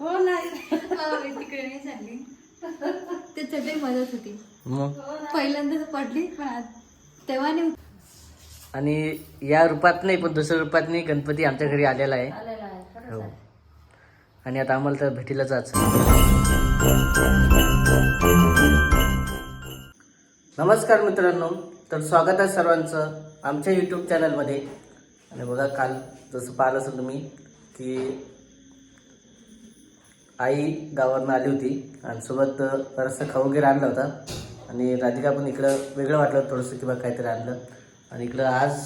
हो नाही तिकडे नाही झाली त्याच्यात मदत होती. मग? पहिल्यांदाच पडली पण आज- तेव्हा नाही. आणि या रूपात नाही पण दुसऱ्या रूपात नाही गणपती आमच्या घरी आलेला आहे. आलेला आहे खरंच हो. आहे. आणि आता आम्हाला तर भेटीला जायचं नमस्कार मित्रांनो. तर स्वागत आहे सर्वांचं आमच्या यूट्यूब चॅनलमध्ये आणि बघा काल जसं पाहिलं असेल तुम्ही की आई गावावरून आली होती आणि सोबत बराचसा खाऊ वगैरे आणला होता. आणि राधिका पण इकडं वेगळं वाटलं थोडंसं किंवा काहीतरी आणलं. आणि इकडं आज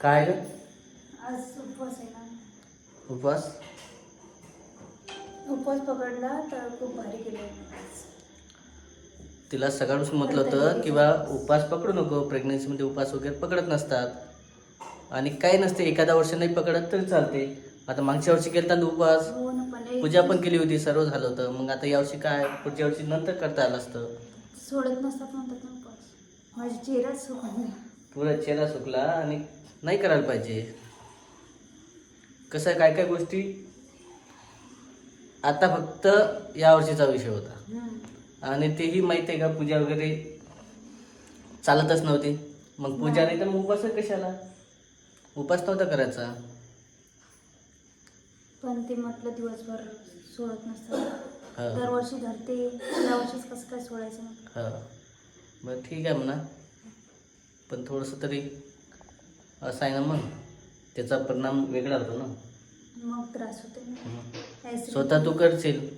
काय आज उपवास आहे ना. उपवास? उपवास पकडला तर खूप भारी केलं तिला सकाळपासून म्हटलं होतं किंवा उपवास पकडू नको प्रेग्नन्सीमध्ये उपवास वगैरे पकडत नसतात. आणि काही नसते एखाद्या वर्षी नाही पकडत तरी चालते. आता मागच्या वर्षी केलं तर उपवास? हो पूजा पण केली होती सर्व झालं होतं. मग आता यावर्षी काय पुढच्या वर्षी नंतर करता आलं असतं? सोडत नसतात म्हणतात ना माझा चेहरा सुकला पुरा चेहरा सुकला आणि नाही करायला पाहिजे. कसं आहे, काय काय गोष्टी? आता फक्त या वर्षीचा विषय होता. आणि तेही माहिती आहे का पूजा वगैरे चालतच नव्हती. मग पूजा नाही तर मग उपास कशाला? उपास नव्हता करायचा. पण ते म्हटलं दिवसभर सोडत हा. दरवर्षी धरते या वर्षीच कसं काय सोडायचं म्हटलं. हा. बरं ठीक आहे म्हणा. पण थोडंसं तरी असं आहे ना मग. त्याचा परिणाम वेगळा होतो ना. मग त्रास होते ना. हम्म. Acidity, स्वतः तू करशील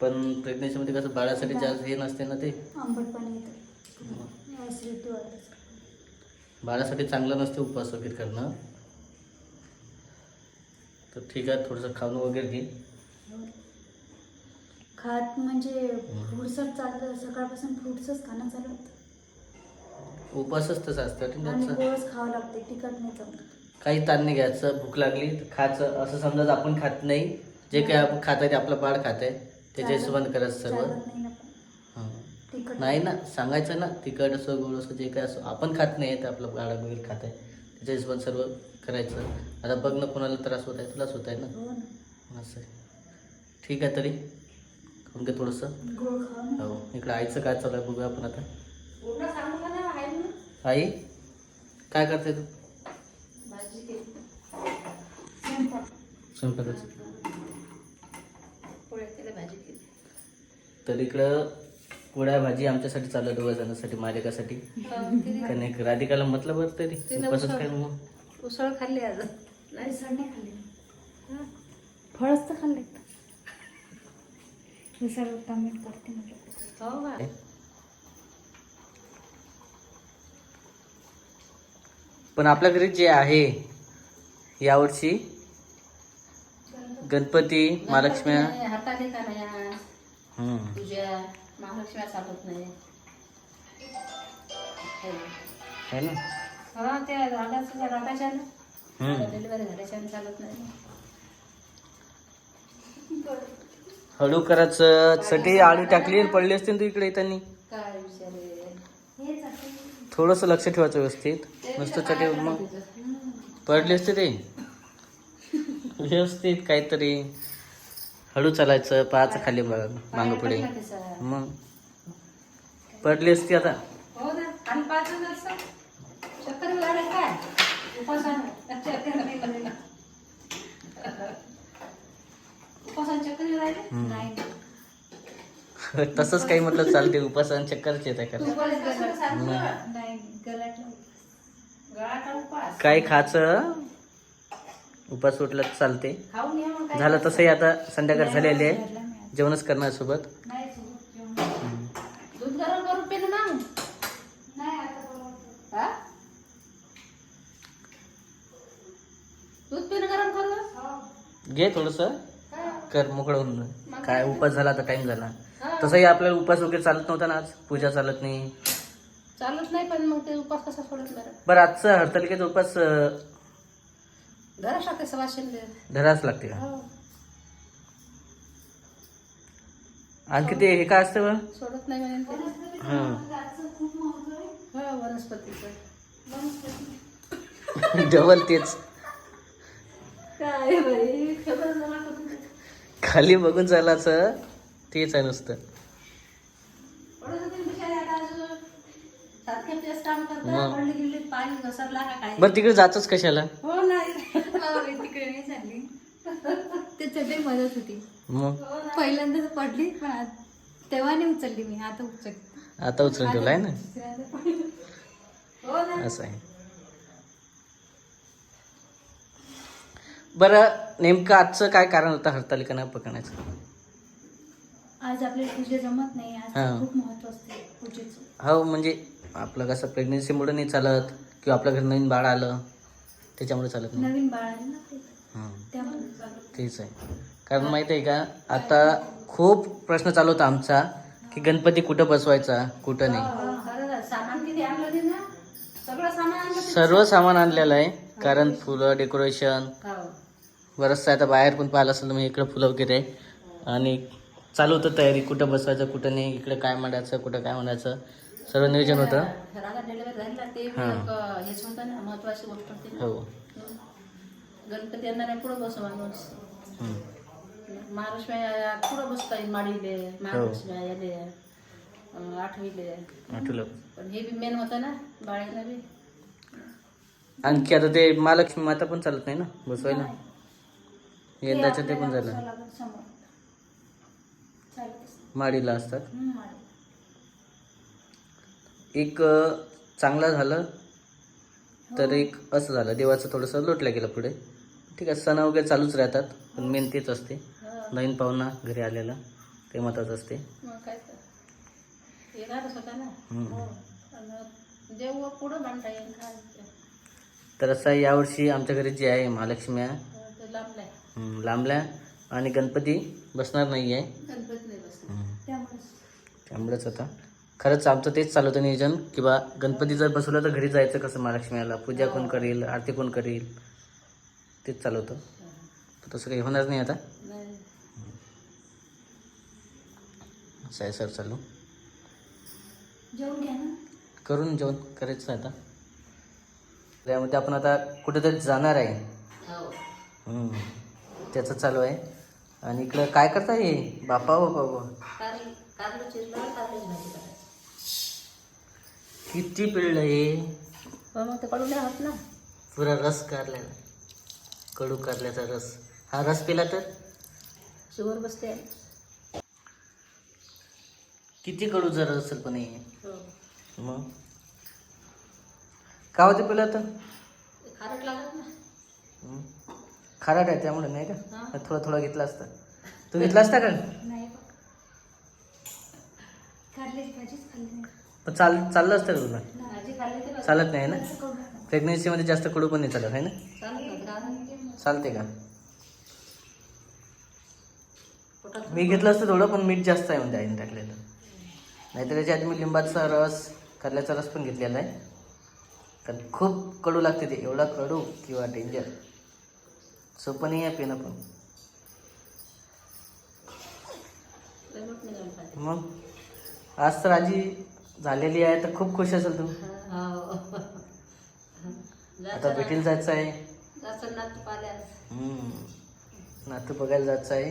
पण प्रेग्नेन्सीमध्ये कसं बाळासाठी जास्त हे नसते ना ते. आंबट पाणी येतं. ॲसिडिटी वाढत बाळासाठी चांगलं नसते उपवास वगैरे करणं. तर ठीक आहे थोडंसं खाऊन वगैरे घे. खात म्हणजे फ्रुट्सच चाललं सकाळपासून फ्रुट्सच खाणं चालू होतं. उपवासच तसं असतं आणि गोळच खावं लागते तिखट नाही काही ताण नाही घ्यायचं भूक लागली तर खायचं. असं समजा आपण खात नाही जे काही आपण खात आहे ते आपलं बाळ खात आहे त्याच्या चालत- हिशोबाने करायचं सर्व. चालत नाही ना पण. हां. तिखट नाही ना सांगायचं ना तिखट असो गोड असो जे काय असो. आपण खात नाही तर आपलं बाळ वगैरे खात आहे. त्याच्या हिशोबाने सर्व करायचं. आता बघ ना कोणाला त्रास होत आहे तुलाच होत आहे ना? हो असं ठीक आहे तरी? खाऊन घे थोडंसं. हो इकडं आईचं काय चालू आहे बघूया आपण आता. आई काय करते तू. स्वयंपाकाचं. तर इकडं पोळ्या भाजी आमच्यासाठी चालू आहे दोघा जणांसाठी माझ्यासाठी कनेक राधिकाला म्हटलं बरं तरी. उसळ. काय मग? उसळ खाल्ली आज नाही खाल्ली. फळच तर खाल्ले. उसळ टमेट करते हो का? पण आपल्या घरी जे आहे यावर्षी गणपती महालक्ष्म्या. हाताने का नाही. तुझ्या महालक्ष्म्या चालत नाही. है ना? हा त्या रागाच्या रागाच्या हम्म. डिलिव्हरी झाल्याच्या चालत नाही. हळू करायचं सटी आळू टाकली पडली असते ना तू इकडे येतानी. काय असते. थोडस लक्ष ठेवायचं व्यवस्थित. नुसतं चटे मग. पडले असते ते. व्यवस्थित काहीतरी. हळू चालायचं पाहायचं खाली माग पुढे. मग. पडली असती आता. हो चक्कर लागले काय उपासानं चक्कर नाही लागले. उपासानं चक्कर येऊ राहिले हम्म. नाही तसंच काही म्हटलं चालते उपासन चक्करच येत आहे उपास काय खायचं उपास तर चालते झालं तसंही आता संध्याकाळ झालेली आहे. जेवणच करणार सोबत नाही सोबत जेवण. दूध गरम करून पिलं ना नाही आता हा दूध पिणं गरम करू घे थोडस. कर मोकळं. होऊन. काय उपास झाला आता टाइम झाला. तसंही आपल्याला उपास वगैरे चालत नव्हता ना आज. पूजा चालत नाही. चालत नाही पण मग ते उपास कसा सोडत बरं? आजचं हरतालिकेचा उपास सवाशील धरावंच लागते का? हो. आणखी ते हे काय असतं बरं? सोडत नाही म्हणे ते. हं. हो वनस्पतीचं. डबल तेच. काय बाई? खबर झाला का तुला? खाली बघून चालायचं तेच आहे नुसतं. पडत होते ना बिचारे आता अजून. सारखे तेच काम करतात. मग. पडली गिळली, पाय घसरला का काय? बरं तिकडे जातच कशाला? हो नाही तिकडे नाही चालली. ते चटई मदत होती. मग? पहिल्यांदाच पडली पण आत- तेव्हा नाही उचलली मी आता उचलली. आता उचलून ठेवलं आहे ना हो ना. असं आहे. बरं नेमकं आजचं काय कारण होतं हरतालिका नाही पकडण्याचं आज आपल्याला पूजा जमत नाही आज हा. खूप महत्त्व असते पूजेचं. हो म्हणजे आपलं कसं प्रेग्नेन्सीमुळे नाही चालत किंवा आपल्या घरी नवीन बाळ आलं त्याच्यामुळे चालत नाही. नवीन बाळ आले ना ते. हं, त्यामुळे तेच आहे. कारण माहिती आहे का आता खूप प्रश्न चालू होता आमचा की गणपती कुठं बसवायचा कुठं नाही. हो, खरं आहे. सामान किती आणलं ते ना? सगळं सामान आणलं ते. सर्व सामान आणलेलं आहे कारण फुलं डेकोरेशन हो. बरंचसं आता बाहेर पण पाहिलं असेल तुम्ही इकडं फुलं वगैरे. आहे. आणि चालू होतं तयारी. कुठं बसवायचं कुठं नाही. इकडं काय मांडायचं कुठं काय म्हणायचं. सर्व नियोजन होतं. हो. गणपती पुढं बसवा पुढं बसता येईल माडीले याले आठवीले. आठवलं पण हे बी मेन होतं ना बी आणखी आता ते महालक्ष्मी माता पण चालत नाही ना? बसवायला? यंदाचं ते पण झालं. माडीला असतात. एक चांगलं झालं तर एक असं झालं. देवाचं थोडंसं लोटलं गेलं पुढे. ठीक आहे सण वगैरे चालूच राहतात पण मेन तेच असते. हा. नवीन पाहुणा घरी आलेला ते महत्वाचं असते. तर. हो. असं यावर्षी आमच्या घरी जे आहे महालक्ष्मी आहे, लांबलाय हं, आणि गणपती बसणार नाही आहे गणपती नाही बसला हं. त्यामुळेच आता. खरंच आमचं तेच चालू होतं नियोजन किंवा गणपती जर बसवलं तर घरी जायचं कसं महालक्ष्मीला पूजा कोण करेल आरती कोण करेल? तेच चालू होतं. तर तसं काही होणार नाही आता. असं आहे सर चालू. करून जेवण करायचं आता. त्यामध्ये आपण आता कुठेतरी जाणार आहे. हो. हं. त्याचं चालू आहे. आणि इकडं काय करताय हे? बापा हो चिरलं कारल्याची भाजी करायची. किती पिळलं हे? हो ना. पुरा रस कारल्याला कडू कारल्याचा रस. हा रस पिला तर? शुगर बसते. किती कडू जर असेल पण हे? हो. मग? का होते पिला तर? खारट लागत ना. हं. खाराट आहे त्यामुळे नाही. का? थोडा थोडा घेतला असता. तू घेतला असता का? पण चाल चाललं असतं का तुला. चालत नाही ना. प्रेग्नेन्सीमध्ये जास्त कडू पण नाही चालत आहे ना. चालत का? मी घेतलं असतं थोडं पण मीठ जास्त आहे म्हणजे आईने टाकलेलं. नाहीतर त्याच्या आधी मी लिंबाचा रस कारल्याचा रस पण घेतलेला आहे. कारण खूप कडू लागते ते एवढा कडू किंवा डेंजर सोपं नाही आहे पिणं पण. मग आज तर आजी झालेली आहे तर खूप खुश असेल तू. आता भेटीला जायचं आहे. हम्म. नातू बघायला जायचं आहे.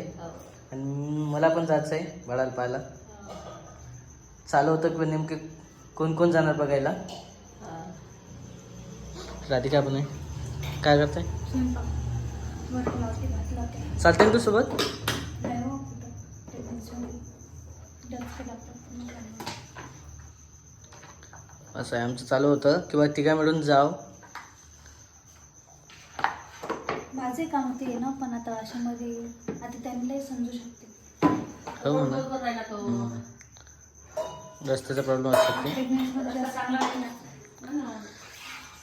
आणि मला पण जायचं आहे बाळाला पाहायला. चालू होतं की नेमके कोण कोण जाणार बघायला. राधिका पण आहे काय करताय चालते ना तू सोबत. असं आहे आमचं चालू होतं किंवा तिघा मिळून जाव माझे काम होते येणं पण आता अशामध्ये आता त्यांनाही समजू शकते हो ना तो. हम्म. रस्त्याचा प्रॉब्लेम असतो ते जास्त ना. हा ना.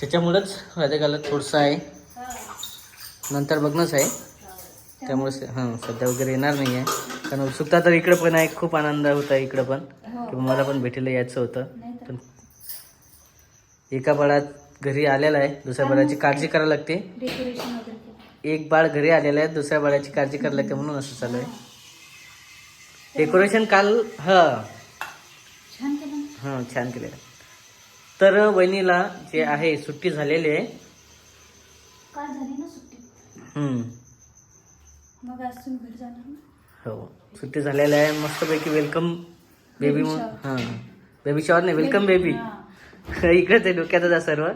त्याच्यामुळंच राधिकाला थोडंसं आहे हा. नंतर बघणंच आहे. त्यामुळे हां सध्या वगैरे येणार नाही आहे कारण उत्सुकता तर इकडं पण आहे खूप आनंद होता इकडं पण. किंवा मला पण भेटीला यायचं होतं. पण एका बाळात घरी आलेला आहे दुसऱ्या बाळाची काळजी करायला लागते. एक बाळ घरी आलेलं आहे दुसऱ्या बाळाची काळजी करायला लागते म्हणून असं चालू आहे. डेकोरेशन काल हा. छान केलं. ना. हां छान केलेलं. तर वहिनीला जे आहे सुट्टी झालेली आहे काल झाली ना सुट्टी हम्म. मग आज तुम्ही घरी जाणार ना? हो. सुट्टी झालेल्या आहे. मस्तपैकी वेलकम बेबी Baby हां. बेबी शॉवर नाही वेलकम बेबी हा. इकडे ते डोक्यातच आहे सर्व.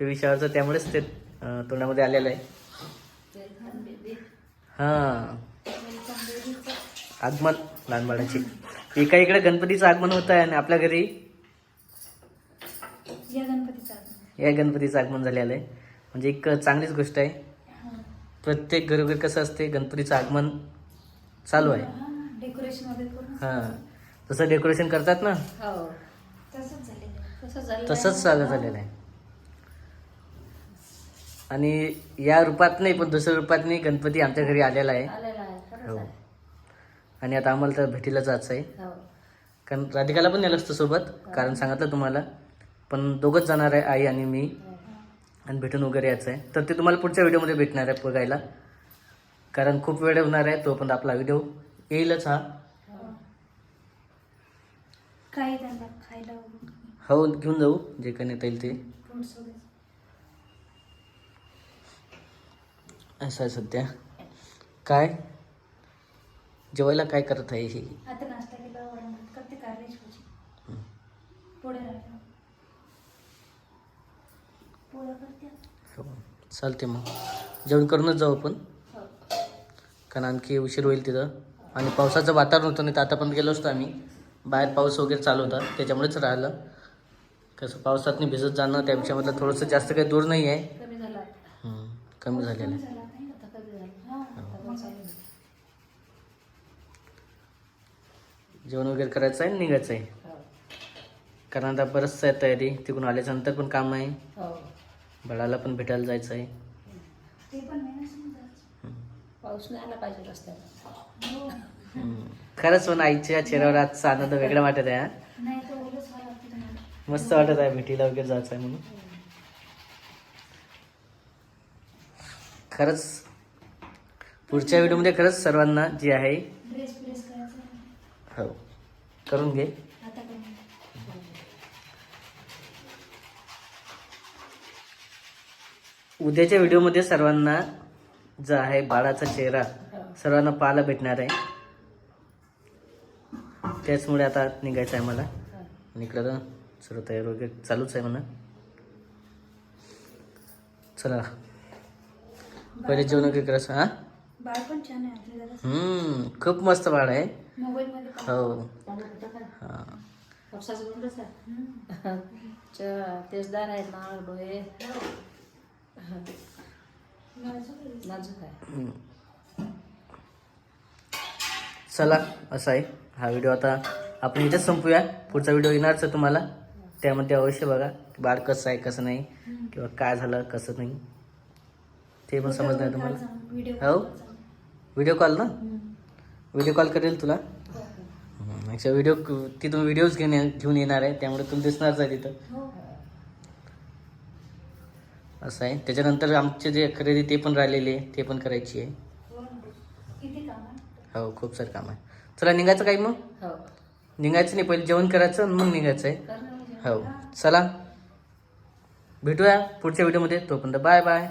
बेबी शॉवरचं त्यामुळेच ते अं, तोंडामध्ये आलेलं आहे. हां. चं. आगमन लहान बाळाचे एका इकडे गणपतीचं आगमन होत आहे आणि आपल्या घरी या गणपतीचा आगमन. या गणपतीचं आगमन झालेलं आहे. म्हणजे एक चांगलीच गोष्ट आहे. हा. प्रत्येक घरोघरी कसं असते गणपतीचं आगमन चालू आहे. हा, डेकोरेशन वगैरे करून हां तसं डेकोरेशन करतात ना? हो तसंच झालेलं आहे. तसं झालं तसंच चालू झालेलं आहे. आणि या रूपात नाही पण दुसऱ्या रूपात नाही गणपती आमच्या घरी आलेला आहे. आलेला आहे खरंच हो. आहे. आणि आता आम्हाला तर भेटीला जायचं आहे हो. कारण राधिकाला पण नेलं असतं सोबत कारण सांगितलं तुम्हाला. पण दोघंच जाणार आहे आई आणि मी. आणि भेटून वगैरे यायचं आहे. तर ते तुम्हाला पुढच्या व्हिडिओमध्ये भेटणार आहे बघायला. कारण खूप वेळ होणार आहे तो पण आपला व्हिडिओ येईलच हा. खायला वगैरे हो घेऊन जाऊ जे काही नेता येईल ते. असं आहे सध्या. काय? जेवायला काय करत आहे ही? आता नाश्ता केला वरण भात करते कारल्याची भाजी पोळ्या राहिल्या पोळ्या करते आता. हो चालते मग. जेवण करूनच जाऊ आपण. कारण आणखी उशीर होईल तिथं. आणि पावसाचं वातावरण होतं नाही तर आता पण गेलो असतो आम्ही. बाहेर पाऊस वगैरे चालू होता. त्याच्यामुळेच राहिलं. कसं पावसात नाही भिजत जाणं म्हटलं थोडंसं जास्त काही दूर नाही आहे. कमी झालेलं आहे. हा. जेवण वगैरे करायचं आहे निघायचं आहे. हो. कारण आता बरंचसं आहे तयारी. तिकडून आल्याच्यानंतर पण काम आहे. हो. बाळाला पण भेटायला जायचं आहे. ते पण नाही समजायचं. पाऊस नाही आला पाहिजे रस्त्याला हो. खरंच पण आईच्या चेहऱ्यावर आजचा आनंद वेगळा वाटत आहे हा. मस्त वाटत आहे भेटीला वगैरे जायचं आहे म्हणून खरंच पुढच्या व्हिडिओमध्ये खरंच सर्वांना जे आहे ड्रेस प्रेस करायचा. आहे. हो. करून घे आता करून उद्याच्या व्हिडिओमध्ये सर्वांना जो आहे बाळाचा चेहरा सर्वांना पाहायला भेटणार आहे. त्याचमुळे आता निघायचं आहे मला. आणि इकडं तर सर्व तयार वगैरे चालूच आहे म्हणा. चला. पहिले जेवण वगैरे करायचं हां? हम्म, खूप मस्त बाळ आहे. हो. हां. तेजदार आहे? नाळ डोळे. नाजूक आहे. चला असा आहे. हा व्हिडिओ आता आपण इथेच संपूया. पुढचा व्हिडिओ येणारच आहे तुम्हाला. त्यामध्ये अवश्य बघा बाळ कसं आहे कसं नाही किंवा काय झालं कसं नाही. ते पण समजणार तुम्हाला. हो? व्हिडिओ कॉल ना? व्हिडिओ कॉल करेल तुला? अच्छा व्हिडिओ तिथून व्हिडिओज घेऊन घेऊन येणार आहे. त्यामुळे तुला दिसणारच आहे तिथं. हो. असं आहे. त्याच्यानंतर आमचे जे खरेदी ते पण राहिलेले ते पण करायची आहे. हो हो खूप सारं काम आहे. चला निघायचं काही मग? हो. निघायचं नाही. पहिले जेवण करायचं मग निघायचं आहे. म्हणजे हो. चला. भेटूया पुढच्या व्हिडिओमध्ये तोपर्यंत बाय बाय.